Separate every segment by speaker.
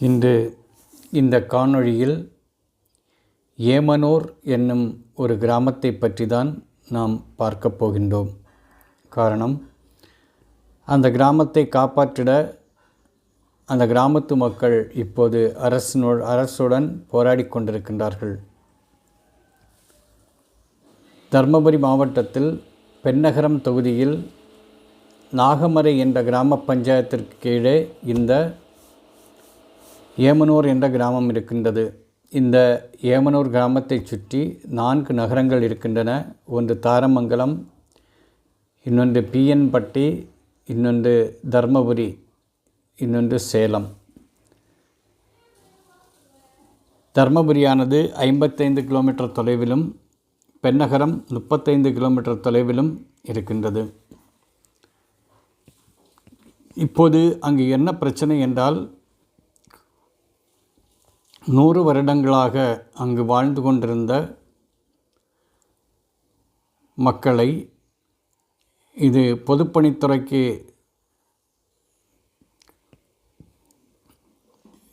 Speaker 1: இன்று இந்த காணொளியில் ஏமனூர் என்னும் ஒரு கிராமத்தை பற்றி தான் நாம் பார்க்கப் போகின்றோம். காரணம் அந்த கிராமத்தை காப்பாற்றிட அந்த கிராமத்து மக்கள் இப்போது அரசினோ அரசுடன் போராடி கொண்டிருக்கின்றார்கள். தர்மபுரி மாவட்டத்தில் பென்னகரம் தொகுதியில் நாகமரை என்ற கிராம பஞ்சாயத்திற்கு கீழே இந்த ஏமனூர் என்ற கிராமம் இருக்கின்றது. இந்த ஏமனூர் கிராமத்தை சுற்றி நான்கு நகரங்கள் இருக்கின்றன. ஒன்று தாரமங்கலம் இன்னொன்று பிஎன்பட்டி இன்னொன்று தர்மபுரி இன்னொன்று சேலம். தர்மபுரியானது ஐம்பத்தைந்து கிலோமீட்டர் தொலைவிலும் பெண்ணகரம் முப்பத்தைந்து கிலோமீட்டர் தொலைவிலும் இருக்கின்றது. இப்போது அங்கு என்ன பிரச்சனை என்றால் நூறு வருடங்களாக அங்கு வாழ்ந்து கொண்டிருந்த மக்களை இது பொதுப்பணித்துறைக்கு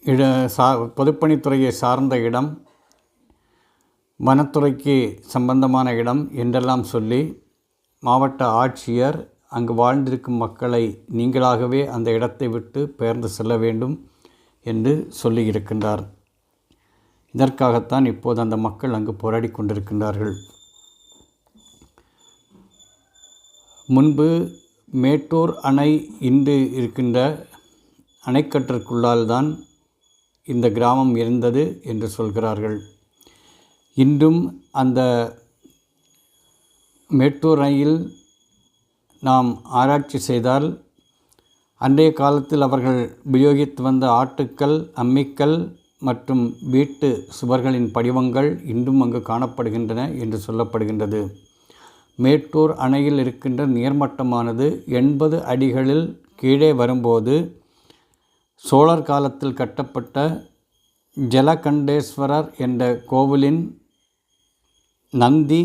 Speaker 1: இட சா பொதுப்பணித்துறையை சார்ந்த இடம் வனத்துறைக்கு சம்பந்தமான இடம் என்றெல்லாம் சொல்லி மாவட்ட ஆட்சியர் அங்கு வாழ்ந்திருக்கும் மக்களை நீங்களாகவே அந்த இடத்தை விட்டு பெயர்ந்து செல்ல வேண்டும் என்று சொல்லியிருக்கின்றார். இதற்காகத்தான் இப்போது அந்த மக்கள் அங்கு போராடி கொண்டிருக்கின்றார்கள். முன்பு மேட்டூர் அணை இன்று இருக்கின்ற அணைக்கட்டிற்குள்ளால் தான் இந்த கிராமம் இருந்தது என்று சொல்கிறார்கள். இன்றும் அந்த மேட்டூர் அணையில் நாம் ஆராய்ச்சி செய்தால் அன்றைய காலத்தில் அவர்கள் உபயோகித்து வந்த ஆட்டுக்கள் அம்மிக்கல் மற்றும் வீட்டு சுவர்களின் படிவங்கள் இன்றும் அங்கு காணப்படுகின்றன என்று சொல்லப்படுகின்றது. மேட்டூர் அணையில் இருக்கின்ற நீர்மட்டமானது எண்பது அடிகளில் கீழே வரும்போது சோழர் காலத்தில் கட்டப்பட்ட ஜலகண்டேஸ்வரர் என்ற கோவிலின் நந்தி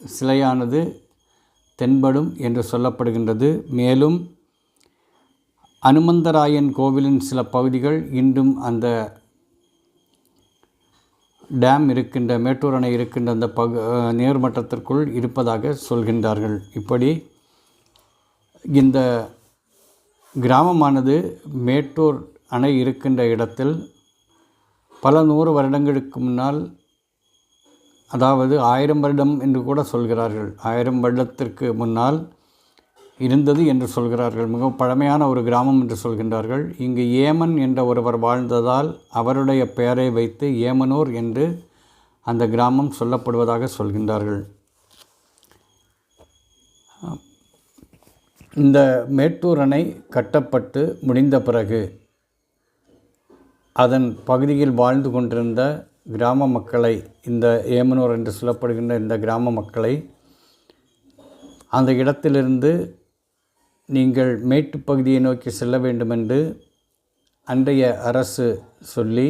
Speaker 1: சிலையானது தென்படும் என்று சொல்லப்படுகின்றது. மேலும் அனுமந்தராயன் கோவிலின் சில பகுதிகள் இன்றும் அந்த டேம் இருக்கின்ற மேட்டூர் அணை இருக்கின்ற அந்த பகு நேர்மட்டத்திற்குள் இருப்பதாக சொல்கின்றார்கள். இப்படி இந்த கிராமமானது மேட்டூர் அணை இருக்கின்ற இடத்தில் பல நூறு வருடங்களுக்கு முன்னால் அதாவது ஆயிரம் வருடம் என்று கூட சொல்கிறார்கள். ஆயிரம் வருடத்திற்கு முன்னால் இருந்தது என்று சொல்கிறார்கள். மிகவும் பழமையான ஒரு கிராமம் என்று சொல்கின்றார்கள். இங்கு ஏமன் என்ற ஒருவர் வாழ்ந்ததால் அவருடைய பெயரை வைத்து ஏமனூர் என்று அந்த கிராமம் சொல்லப்படுவதாக சொல்கின்றார்கள். இந்த மேட்டூர் அணை கட்டப்பட்டு முடிந்த பிறகு அதன் பகுதியில் வாழ்ந்து கொண்டிருந்த கிராம மக்களை இந்த ஏமனூர் என்று சொல்லப்படுகின்ற இந்த கிராம மக்களை அந்த இடத்திலிருந்து நீங்கள் மேட்டுப் பகுதியை நோக்கி செல்ல வேண்டுமென்று அன்றைய அரசு சொல்லி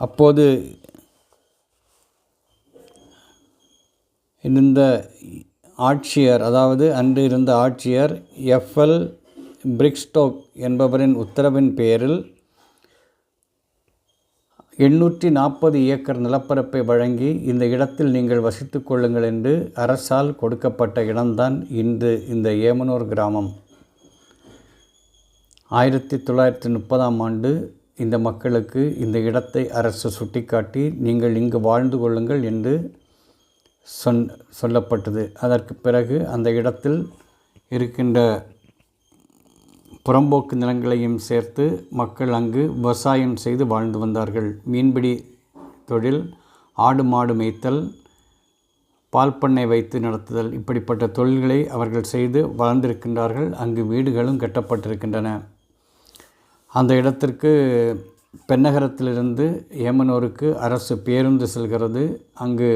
Speaker 1: அப்போது இருந்த ஆட்சியர் அதாவது அன்று இருந்த ஆட்சியர் எஃப்எல் பிரிக்ஸ்டோக் என்பவரின் உத்தரவின் பேரில் எண்ணூற்றி நாற்பது ஏக்கர் நிலப்பரப்பை வழங்கி இந்த இடத்தில் நீங்கள் வசித்து கொள்ளுங்கள் என்று அரசால் கொடுக்கப்பட்ட இடம்தான் இன்று இந்த ஏமனூர் கிராமம். ஆயிரத்தி தொள்ளாயிரத்தி முப்பதாம் ஆண்டு இந்த மக்களுக்கு இந்த இடத்தை அரசு சுட்டிக்காட்டி நீங்கள் இங்கு வாழ்ந்து கொள்ளுங்கள் என்று சொன் சொல்லப்பட்டது. அதற்கு பிறகு அந்த இடத்தில் இருக்கின்ற புறம்போக்கு நிலங்களையும் சேர்த்து மக்கள் அங்கு விவசாயம் செய்து வாழ்ந்து வந்தார்கள். மீன்பிடி தொழில் ஆடு மாடு மேய்த்தல் பால் பண்ணை வைத்து நடத்துதல் இப்படிப்பட்ட தொழில்களை அவர்கள் செய்து வளர்ந்திருக்கின்றார்கள். அங்கு வீடுகளும் கட்டப்பட்டிருக்கின்றன. அந்த இடத்திற்கு பென்னகரத்திலிருந்து ஏமனூருக்கு அரசு பேருந்து செல்கிறது. அங்கு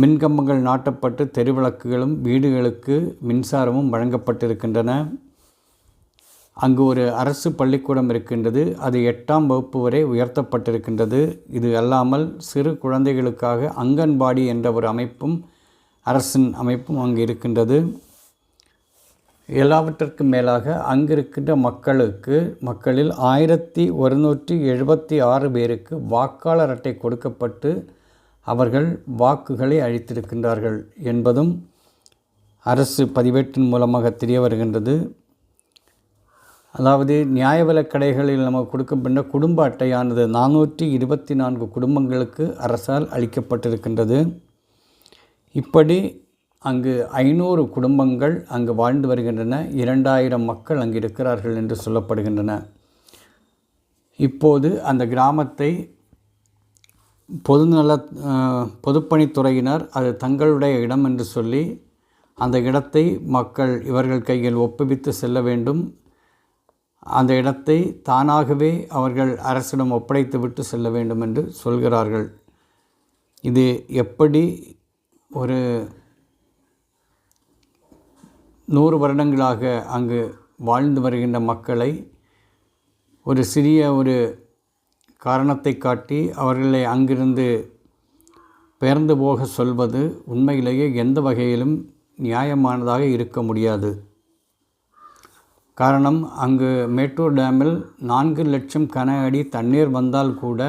Speaker 1: மின்கம்பங்கள் நாட்டப்பட்டு தெருவிளக்குகளும் வீடுகளுக்கு மின்சாரமும் வழங்கப்பட்டிருக்கின்றன. அங்கு ஒரு அரசு பள்ளிக்கூடம் இருக்கின்றது. அது எட்டாம் வகுப்பு வரை உயர்த்தப்பட்டிருக்கின்றது. இது அல்லாமல் சிறு குழந்தைகளுக்காக அங்கன்வாடி என்ற ஒரு அமைப்பும் அரசின் அமைப்பும் அங்கு இருக்கின்றது. எல்லாவற்றிற்கும் மேலாக அங்கிருக்கின்ற மக்களுக்கு மக்களில் ஆயிரத்தி ஒருநூற்றி எழுபத்தி ஆறு பேருக்கு வாக்காளர் அட்டை கொடுக்கப்பட்டு அவர்கள் வாக்குகளை அழித்திருக்கின்றார்கள் என்பதும் அரசு பதிவேட்டின் மூலமாக தெரிய வருகின்றது. அதாவது நியாய விலக்கடைகளில் நமக்கு கொடுக்கப்பட்ட குடும்ப அட்டையானது நானூற்றி இருபத்தி நான்கு குடும்பங்களுக்கு அரசால் அளிக்கப்பட்டிருக்கின்றது. இப்படி அங்கு ஐநூறு குடும்பங்கள் அங்கு வாழ்ந்து வருகின்றன. இரண்டாயிரம் மக்கள் அங்கு இருக்கிறார்கள் என்று சொல்லப்படுகின்றன. இப்போது அந்த கிராமத்தை பொதுநல பொதுப்பணித்துறையினர் அது தங்களுடைய இடம் என்று சொல்லி அந்த இடத்தை மக்கள் இவர்கள் கையில் ஒப்புவித்து செல்ல வேண்டும். அந்த இடத்தை தானாகவே அவர்கள் அரசிடம் ஒப்படைத்து விட்டு செல்ல வேண்டும் என்று சொல்கிறார்கள். இது எப்படி ஒரு நூறு வருடங்களாக அங்கு வாழ்ந்து வருகின்ற மக்களை ஒரு சிறிய ஒரு காரணத்தை காட்டி அவர்களை அங்கிருந்து பெயர்ந்து போக சொல்வது உண்மையிலேயே எந்த வகையிலும் நியாயமானதாக இருக்க முடியாது. காரணம் அங்கு மேட்டூர் டேமில் நான்கு லட்சம் கன அடி தண்ணீர் வந்தால் கூட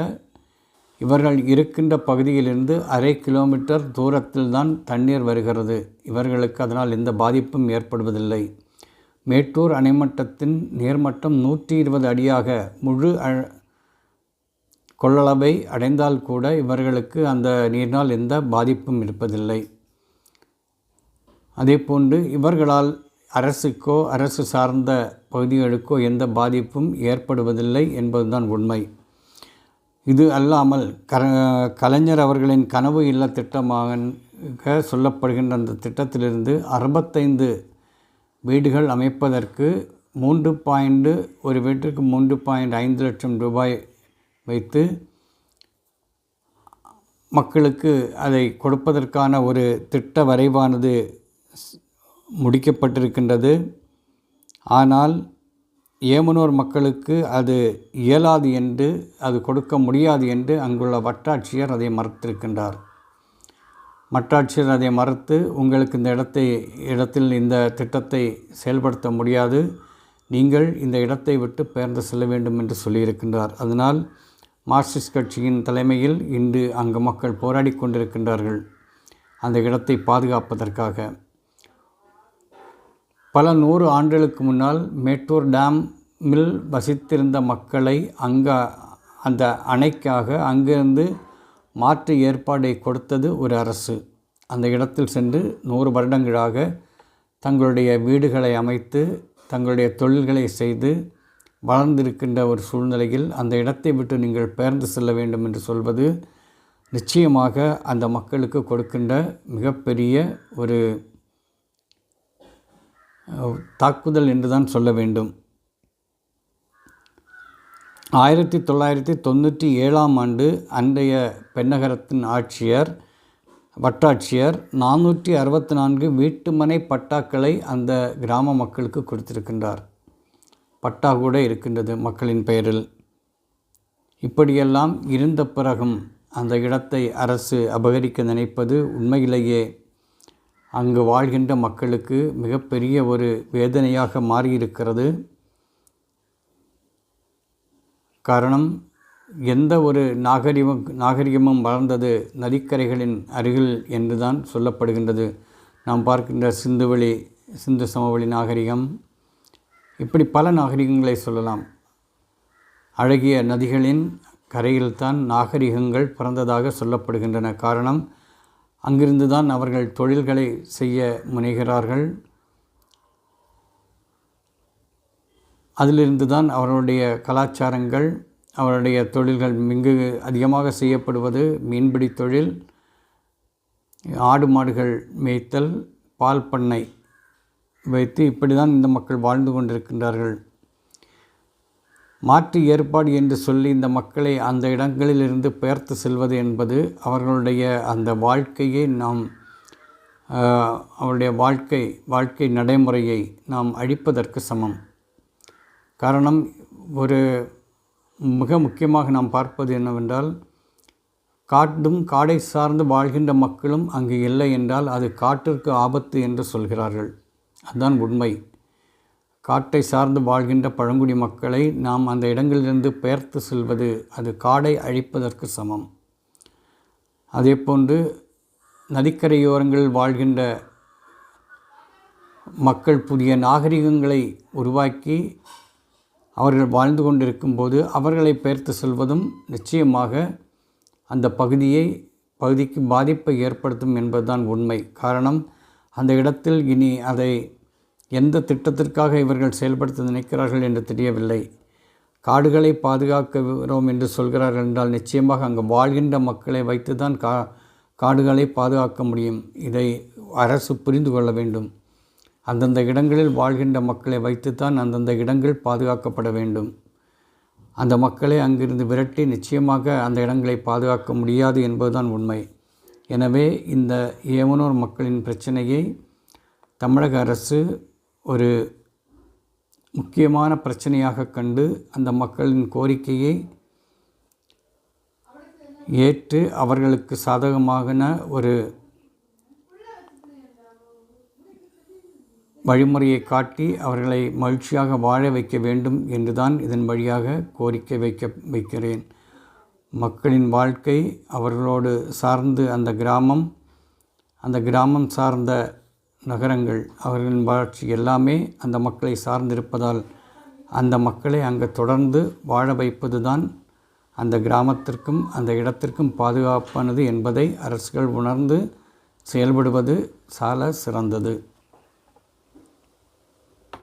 Speaker 1: இவர்கள் இருக்கின்ற பகுதியிலிருந்து அரை கிலோமீட்டர் தூரத்தில் தான் தண்ணீர் வருகிறது. இவர்களுக்கு அதனால் எந்த பாதிப்பும் ஏற்படுவதில்லை. மேட்டூர் அணைமட்டத்தின் நீர்மட்டம் நூற்றி இருபது அடியாக முழு கொள்ளளவை அடைந்தால் கூட இவர்களுக்கு அந்த நீரினால் எந்த பாதிப்பும் இருப்பதில்லை. அதேபோன்று இவர்களால் அரசுக்கோ அரசு சார்ந்த பகுதிகளுக்கோ எந்த பாதிப்பும் ஏற்படுவதில்லை என்பதுதான் உண்மை. இது அல்லாமல் க கலைஞர் அவர்களின் கனவு இல்ல திட்டமாக சொல்லப்படுகின்ற அந்த திட்டத்திலிருந்து அறுபத்தைந்து வீடுகள் அமைப்பதற்கு மூன்று பாயிண்ட் ஒரு வீட்டிற்கு மூன்று பாயிண்ட் ஐந்து லட்சம் ரூபாய் வைத்து மக்களுக்கு அதை கொடுப்பதற்கான ஒரு திட்ட வரைவானது முடிக்கப்பட்டிருக்கின்றது. ஆனால் ஏமனூர் மக்களுக்கு அது இயலாது என்று அது கொடுக்க முடியாது என்று அங்குள்ள வட்டாட்சியர் அதை மறுத்திருக்கின்றார். வட்டாட்சியர் அதை மறுத்து உங்களுக்கு இந்த இடத்தை இடத்தில் இந்த திட்டத்தை செயல்படுத்த முடியாது. நீங்கள் இந்த இடத்தை விட்டு பெயர்ந்து செல்ல வேண்டும் என்று சொல்லியிருக்கின்றார். அதனால் மார்க்சிஸ்ட் கட்சியின் தலைமையில் இன்று அங்கு மக்கள் போராடி கொண்டிருக்கின்றார்கள் அந்த இடத்தை பாதுகாப்பதற்காக. பல நூறு ஆண்டுகளுக்கு முன்னால் மேட்டூர் டேமில் வசித்திருந்த மக்களை அங்கே அந்த அணைக்காக அங்கிருந்து மாற்று ஏற்பாடை கொடுத்தது ஒரு அரசு. அந்த இடத்தில் சென்று நூறு வருடங்களாக தங்களுடைய வீடுகளை அமைத்து தங்களுடைய தொழில்களை செய்து வளர்ந்திருக்கின்ற ஒரு சூழ்நிலையில் அந்த இடத்தை விட்டு நீங்கள் பெயர்ந்து செல்ல வேண்டும் என்று சொல்வது நிச்சயமாக அந்த மக்களுக்கு கொடுக்கின்ற மிகப்பெரிய ஒரு தாக்குதல் என்று தான் சொல்ல வேண்டும். ஆயிரத்தி தொள்ளாயிரத்தி தொண்ணூற்றி ஏழாம் ஆண்டு அன்றைய பெண்ணகரத்தின் ஆட்சியர் வட்டாட்சியர் நானூற்றி அறுபத்தி நான்கு வீட்டுமனை பட்டாக்களை அந்த கிராம மக்களுக்கு கொடுத்திருக்கின்றார். பட்டா கூட இருக்கின்றது மக்களின் பெயரில். இப்படியெல்லாம் இருந்த பிறகும் அந்த இடத்தை அரசு அபகரிக்க நினைப்பது உண்மையிலேயே அங்கு வாழ்கின்ற மக்களுக்கு மிகப்பெரிய ஒரு வேதனையாக மாறியிருக்கிறது. காரணம் எந்த ஒரு நாகரிகம் நாகரிகமும் வளர்ந்தது நதிக்கரைகளின் அருகில் என்று தான் சொல்லப்படுகின்றது. நாம் பார்க்கின்ற சிந்துவெளி சிந்து சமவெளி நாகரிகம். இப்படி பல நாகரிகங்களை சொல்லலாம். அழகிய நதிகளின் கரையில்தான் நாகரிகங்கள் பிறந்ததாக சொல்லப்படுகின்றன. காரணம் அங்கிருந்து தான் அவர்கள் தொழில்களை செய்ய முனைகிறார்கள். அதிலிருந்து தான் அவர்களுடைய கலாச்சாரங்கள் அவருடைய தொழில்கள் மிகு அதிகமாக செய்யப்படுவது. மீன்பிடி தொழில் ஆடு மாடுகள் மேய்த்தல் பால் பண்ணை வைத்து இப்படி தான் இந்த மக்கள் வாழ்ந்து கொண்டிருக்கின்றார்கள். மாற்று ஏற்பாடு என்று சொல்லி இந்த மக்களை அந்த இடங்களிலிருந்து பெயர்த்து செல்வது என்பது அவர்களுடைய அந்த வாழ்க்கையை நாம் அவருடைய வாழ்க்கை வாழ்க்கை நடைமுறையை நாம் அழிப்பதற்கு சமம். காரணம் ஒரு மிக முக்கியமாக நாம் பார்ப்பது என்னவென்றால் காட்டும் காடை சார்ந்து வாழ்கின்ற மக்களும் அங்கு இல்லை என்றால் அது காட்டிற்கு ஆபத்து என்று சொல்கிறார்கள். அதுதான் உண்மை. காட்டை சார்ந்து வாழ்கின்ற பழங்குடி மக்களை நாம் அந்த இடங்களிலிருந்து பெயர்த்து செல்வது அது காடை அழிப்பதற்கு சமம். அதேபோன்று நதிக்கரையோரங்களில் வாழ்கின்ற மக்கள் புதிய நாகரிகங்களை உருவாக்கி அவர்கள் வாழ்ந்து கொண்டிருக்கும் போது அவர்களை பெயர்த்து செல்வதும் நிச்சயமாக அந்த பகுதியை பகுதிக்கு பாதிப்பை ஏற்படுத்தும் என்பதுதான் உண்மை. காரணம் அந்த இடத்தில் இனி அதை எந்த திட்டத்திற்காக இவர்கள் செயல்படுத்த நினைக்கிறார்கள் என்று தெரியவில்லை. காடுகளை பாதுகாக்கிறோம் என்று சொல்கிறார்கள் என்றால் நிச்சயமாக அங்கு வாழ்கின்ற மக்களை வைத்து தான் கா காடுகளை பாதுகாக்க முடியும். இதை அரசு புரிந்து கொள்ள வேண்டும். அந்தந்த இடங்களில் வாழ்கின்ற மக்களை வைத்துத்தான் அந்தந்த இடங்கள் பாதுகாக்கப்பட வேண்டும். அந்த மக்களை அங்கிருந்து விரட்டி நிச்சயமாக அந்த இடங்களை பாதுகாக்க முடியாது என்பதுதான் உண்மை. எனவே இந்த ஏமனூர் மக்களின் பிரச்சனையை தமிழக அரசு ஒரு முக்கியமான பிரச்சனையாக கண்டு அந்த மக்களின் கோரிக்கையை ஏற்று அவர்களுக்கு சாதகமான ஒரு வழிமுறையை காட்டி அவர்களை மகிழ்ச்சியாக வாழ வைக்க வேண்டும் என்றுதான் இதன் வழியாக கோரிக்கை வைக்க வைக்கிறேன். மக்களின் வாழ்க்கை அவர்களோடு சார்ந்து அந்த கிராமம் அந்த கிராமம் சார்ந்த நகரங்கள் அவர்களின் வளர்ச்சி எல்லாமே அந்த மக்களை சார்ந்திருப்பதால் அந்த மக்களை அங்கே தொடர்ந்து வாழ வைப்பது தான் அந்த கிராமத்திற்கும் அந்த இடத்திற்கும் பாதுகாப்பானது என்பதை அரசுகள் உணர்ந்து செயல்படுவது சால சிறந்தது.